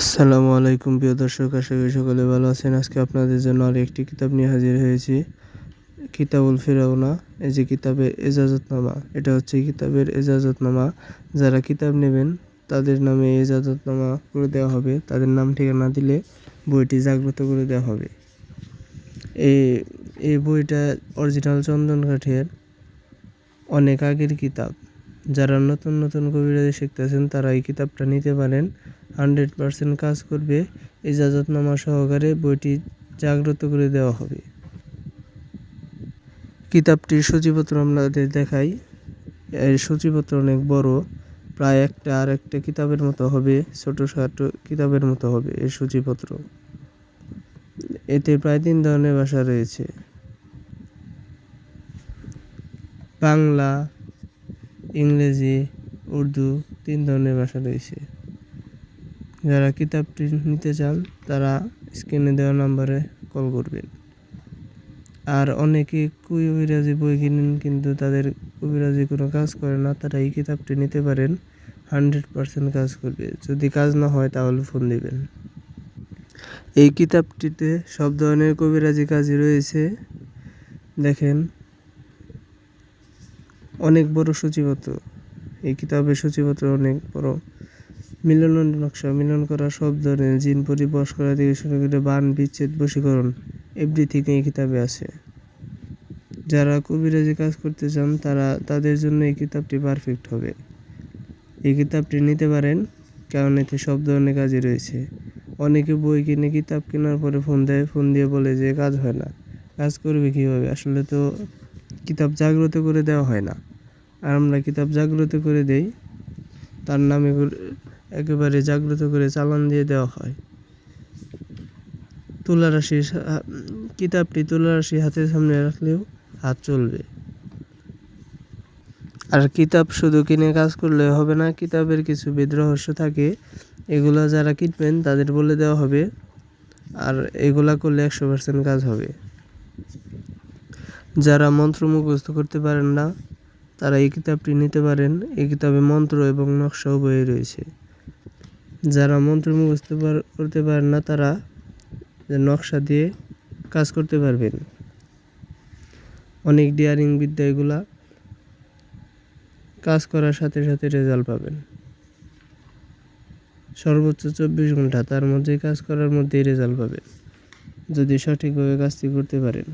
আসসালামু আলাইকুম, প্রিয় দর্শক, আশা করি সকলে ভালো আছেন। আজকে আপনাদের জন্য আর একটি কিতাব নিয়ে হাজির হয়েছি। কিতাবুল ফেরাউনা, এই যে কিতাবের এজাজতনামা, এটা হচ্ছে কিতাবের এজাজতনামা। যারা কিতাব নেবেন, তাদের নামে এজাজতনামা করে দেওয়া হবে। তাদের নাম, ঠিকানা দিলে বইটি জাগ্রত করে দেওয়া হবে। এই এই বইটা অরিজিনাল চন্দন কাঠের অনেক আগের কিতাব। যারা নতুন নতুন কবিরাজি শিখতেছেন, তারা এই কিতাবটা নিতে পারেন। হান্ড্রেড পারসেন্ট কাজ করবে, ইজাজতনামা সহকারে বইটি জাগ্রত করে দেওয়া হবে। কিতাবটির সূচিপত্র আমাদের দেখাই। এর সূচিপত্র অনেক বড়, প্রায় একটা আর একটা কিতাবের মতো হবে, ছোট খাটো কিতাবের মতো হবে এর সূচিপত্র। এতে প্রায় তিন ধরনের ভাষা রয়েছে। বাংলা, ইংরেজি, উর্দু তিন ধরনের ভাষা রয়েছে। যারা কিতাবটি নিতে চান, তারা স্ক্রিনে দেওয়া নাম্বারে কল করবেন। আর অনেকে কবিরাজি বই কিনেন, কিন্তু তাদের কবিরাজি কোনো কাজ করে না তারা এই কিতাবটি নিতে পারেন, হান্ড্রেড পারসেন্ট কাজ করবে। যদি কাজ না হয়, তাহলে ফোন দিবেন। এই কিতাবটিতে সব ধরনের কবিরাজি কাজই রয়েছে। দেখেন, অনেক বড় সূচিপত্র। এই কিতাবের সূচিপত্র অনেক বড়। মিলন নকশা, মিলন করা সব ধরনের জিন পরি, বস করা থেকে শুরু করে বান, বিচ্ছেদ, বশীকরণ এভরিথিং এই কিতাবে আছে। যারা কবিরাজি কাজ করতে চান, তারা তাদের জন্য এই কিতাবটি পারফেক্ট হবে। এই কিতাবটি নিতে পারেন, কারণ এতে সব ধরনের কাজই রয়েছে। অনেকে বই কিনে কিতাব কেনার পরে ফোন দেয়, ফোন দিয়ে বলে যে কাজ হয় না। কাজ করবে কীভাবে? আসলে তো কিতাব জাগ্রত করে দেওয়া হয় না। আর আমরা কিতাব জাগ্রত করে দেই, তার নামে একেবারে জাগ্রত করে চালান দিয়ে দেওয়া হয়। তুলারাশি, কিতাবটি তুলারাশি হাতের সামনে রাখলেও হাত চলবে। আর কিতাব শুধু কিনে কাজ করলে হবে না, কিতাবের কিছু বিদ্রহস্য থাকে, এগুলো যারা কিনবেন তাদের বলে দেওয়া হবে, আর এগুলা করলে একশো পার্সেন্ট কাজ হবে। যারা মন্ত্র মুখস্থ করতে পারেন না, তারা এই কিতাবটি নিতে পারেন। এই কিতাবে মন্ত্র এবং নকশা উভয়ই রয়েছে। যারা মন্ত্র মুখস্থ করতে পারেন না, তারা নকশা দিয়ে কাজ করতে পারবেন। অনেক ডিয়ারিং বিদ্যা এগুলা কাজ করার সাথে সাথে রেজাল্ট পাবেন। সর্বোচ্চ চব্বিশ ঘণ্টা তার মধ্যে কাজ করার মধ্যেই রেজাল্ট পাবেন, যদি সঠিকভাবে কাজটি করতে পারেন।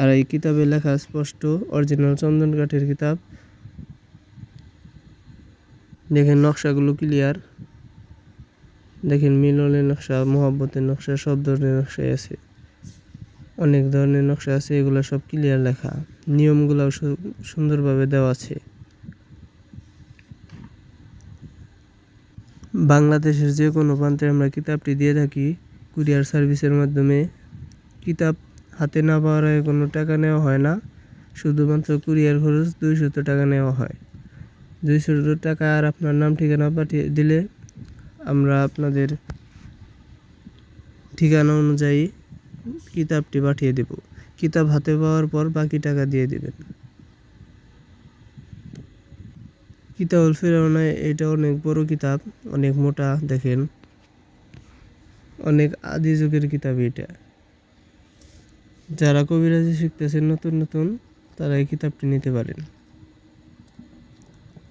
আর এই কিতাবে লেখা স্পষ্ট অরিজিনাল চন্দন কাঠের কিতাব দেখেন নকশাগুলো ক্লিয়ার দেখেন মিলনের নকশা, মোহাব্বতের নকশা, সব ধরনের নকশাই আছে। অনেক ধরনের নকশা আছে, এগুলো সব ক্লিয়ার লেখা। নিয়মগুলোও সুন্দরভাবে দেওয়া আছে। বাংলাদেশের যে কোনো প্রান্তে আমরা কিতাবটি দিয়ে থাকি, কুরিয়ার সার্ভিসের মাধ্যমে। কিতাব হাতে না পাওয়ার কোনো টাকা নেওয়া হয় না। শুধুমাত্র কুরিয়ার খরচ দুইশত টাকা নেওয়া হয়। দুইশত টাকা আর আপনার নাম, ঠিকানা পাঠিয়ে দিলে আমরা আপনাদের ঠিকানা অনুযায়ী কিতাবটি পাঠিয়ে দেব। কিতাব হাতে পাওয়ার পর বাকি টাকা দিয়ে দেবেন। কিতাবুল ফেরাউনায় এটা অনেক বড় কিতাব, অনেক মোটা, দেখেন। অনেক আদি যুগের কিতাব এটা। যারা কবিরাজি শিখতেছেন, নতুন নতুন, তারা এই কিতাবটি নিতে পারেন।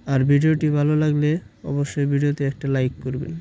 আর ভিডিওটি ভালো লাগলে অবশ্যই ভিডিওতে একটা লাইক করবেন।